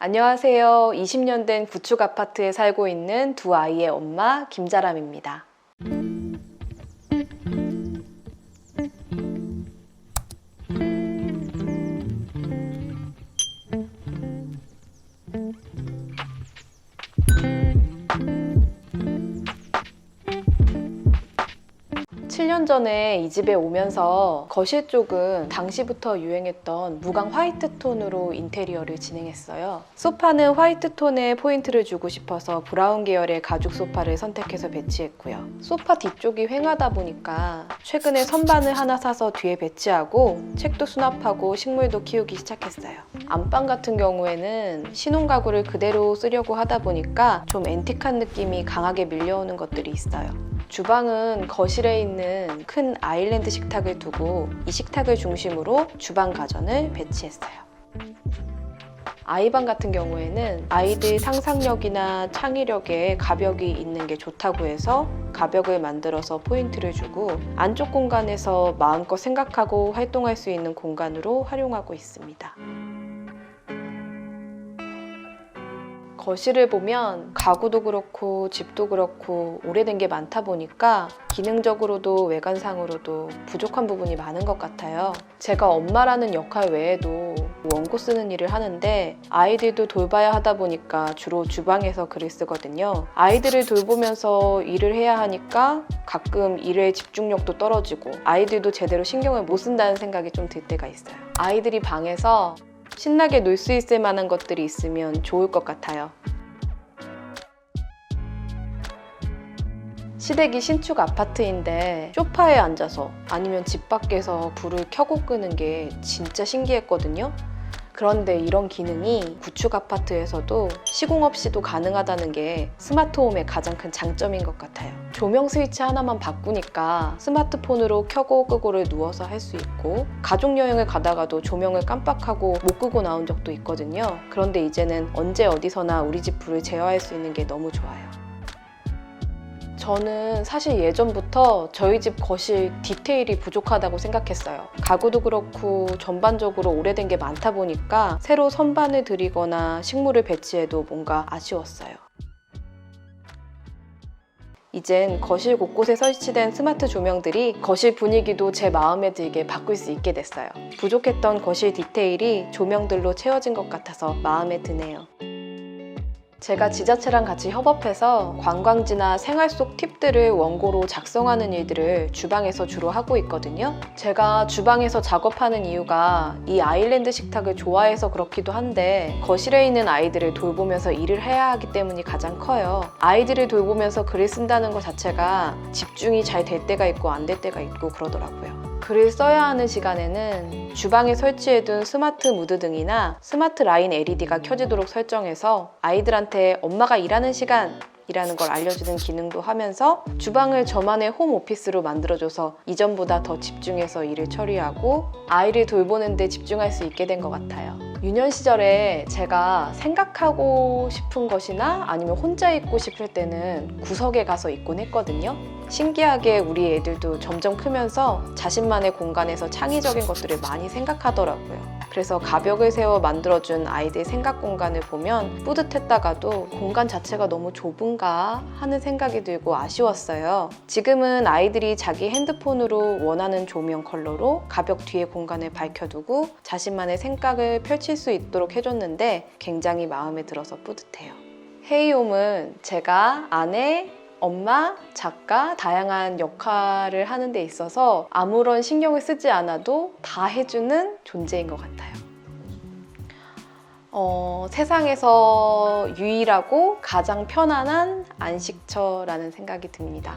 안녕하세요. 20년 된 구축 아파트에 살고 있는 두 아이의 엄마 김자람입니다. 칠년 전에 이 집에 오면서 거실 쪽은 당시부터 유행했던 무광 화이트 톤으로 인테리어를 진행했어요. 소파는 화이트 톤에 포인트를 주고 싶어서 브라운 계열의 가죽 소파를 선택해서 배치했고요. 소파 뒤쪽이 휑하다 보니까 최근에 선반을 하나 사서 뒤에 배치하고 책도 수납하고 식물도 키우기 시작했어요. 안방 같은 경우에는 신혼 가구를 그대로 쓰려고 하다 보니까 좀 앤틱한 느낌이 강하게 밀려오는 것들이 있어요. 주방은 거실에 있는 큰 아일랜드 식탁을 두고 이 식탁을 중심으로 주방 가전을 배치했어요. 아이방 같은 경우에는 아이들 상상력이나 창의력에 가벽이 있는 게 좋다고 해서 가벽을 만들어서 포인트를 주고 안쪽 공간에서 마음껏 생각하고 활동할 수 있는 공간으로 활용하고 있습니다. 거실을 보면 가구도 그렇고 집도 그렇고 오래된 게 많다 보니까 기능적으로도 외관상으로도 부족한 부분이 많은 것 같아요. 제가 엄마라는 역할 외에도 원고 쓰는 일을 하는데 아이들도 돌봐야 하다 보니까 주로 주방에서 글을 쓰거든요. 아이들을 돌보면서 일을 해야 하니까 가끔 일에 집중력도 떨어지고 아이들도 제대로 신경을 못 쓴다는 생각이 좀 들 때가 있어요. 아이들이 방에서 신나게 놀 수 있을 만한 것들이 있으면 좋을 것 같아요. 시댁이 신축 아파트인데 소파에 앉아서 아니면 집 밖에서 불을 켜고 끄는 게 진짜 신기했거든요. 그런데 이런 기능이 구축 아파트에서도 시공 없이도 가능하다는 게 스마트홈의 가장 큰 장점인 것 같아요. 조명 스위치 하나만 바꾸니까 스마트폰으로 켜고 끄고를 누워서 할 수 있고 가족 여행을 가다가도 조명을 깜빡하고 못 끄고 나온 적도 있거든요. 그런데 이제는 언제 어디서나 우리 집 불을 제어할 수 있는 게 너무 좋아요. 저는 사실 예전부터 저희 집 거실 디테일이 부족하다고 생각했어요. 가구도 그렇고 전반적으로 오래된 게 많다 보니까 새로 선반을 들이거나 식물을 배치해도 뭔가 아쉬웠어요. 이젠 거실 곳곳에 설치된 스마트 조명들이 거실 분위기도 제 마음에 들게 바꿀 수 있게 됐어요. 부족했던 거실 디테일이 조명들로 채워진 것 같아서 마음에 드네요. 제가 지자체랑 같이 협업해서 관광지나 생활 속 팁들을 원고로 작성하는 일들을 주방에서 주로 하고 있거든요. 제가 주방에서 작업하는 이유가 이 아일랜드 식탁을 좋아해서 그렇기도 한데 거실에 있는 아이들을 돌보면서 일을 해야 하기 때문이 가장 커요. 아이들을 돌보면서 글을 쓴다는 것 자체가 집중이 잘 될 때가 있고 안 될 때가 있고 그러더라고요. 글을 써야 하는 시간에는 주방에 설치해둔 스마트 무드 등이나 스마트 라인 LED가 켜지도록 설정해서 아이들한테 엄마가 일하는 시간 이라는 걸 알려주는 기능도 하면서 주방을 저만의 홈 오피스로 만들어줘서 이전보다 더 집중해서 일을 처리하고 아이를 돌보는 데 집중할 수 있게 된 것 같아요. 유년 시절에 제가 생각하고 싶은 것이나 아니면 혼자 있고 싶을 때는 구석에 가서 있곤 했거든요. 신기하게 우리 애들도 점점 크면서 자신만의 공간에서 창의적인 것들을 많이 생각하더라고요. 그래서 가벽을 세워 만들어준 아이들 생각 공간을 보면 뿌듯했다가도 공간 자체가 너무 좁은가 하는 생각이 들고 아쉬웠어요. 지금은 아이들이 자기 핸드폰으로 원하는 조명 컬러로 가벽 뒤에 공간을 밝혀두고 자신만의 생각을 펼칠 수 있도록 해줬는데 굉장히 마음에 들어서 뿌듯해요. 헤이홈은 제가 아내, 엄마, 작가, 다양한 역할을 하는 데 있어서 아무런 신경을 쓰지 않아도 다 해주는 존재인 것 같아요. 어, 세상에서 유일하고 가장 편안한 안식처라는 생각이 듭니다.